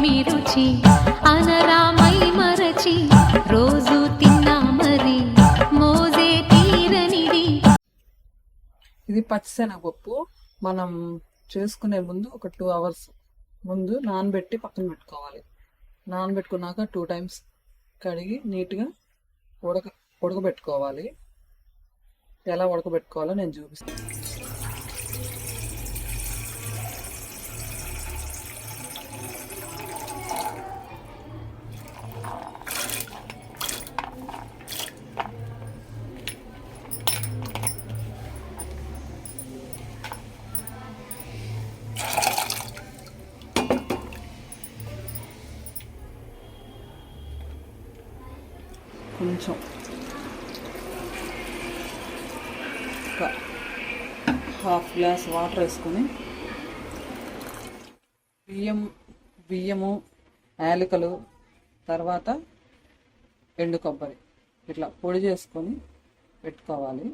ఏమి రుచి. అనరామై మరచి రోజు తిన్నా మరి మోజే తీరనిది. ఇది పచ్చిశనగపప్పు మనం చేసుకునే ముందు ఒక టూ అవర్స్ ముందు నానబెట్టి పక్కన పెట్టుకోవాలి. నానబెట్టుకున్నాక టూ టైమ్స్ కడిగి నీట్గా ఉడక ఉడకబెట్టుకోవాలి. ఎలా ఉడకబెట్టుకోవాలో నేను చూపిస్తాను కొంచెం. ఒక హాఫ్ గ్లాస్ వాటర్ వేసుకొని బియ్యం బియ్యము యాలకులు తర్వాత ఎండు కొబ్బరి. ఇట్లా పొడి చేసుకొని పెట్టుకోవాలి.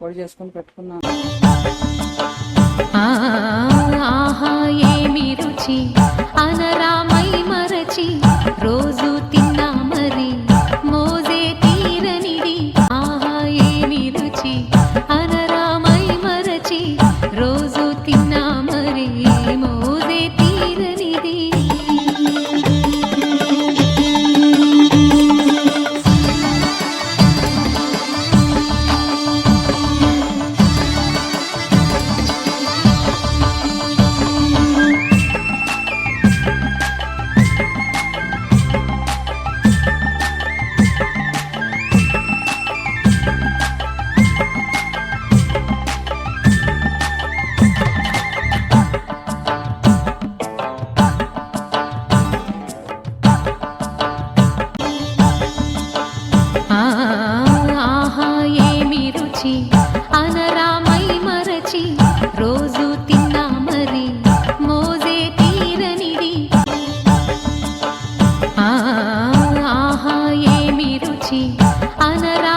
పొడి చేసుకొని పెట్టుకున్నాను ఆహా ఏమి రుచి? అనరామై మరచి రోజు తిన్నా మరి మోజే తీరనిది. ఆ, ఆహా ఏమి రుచి? అనరా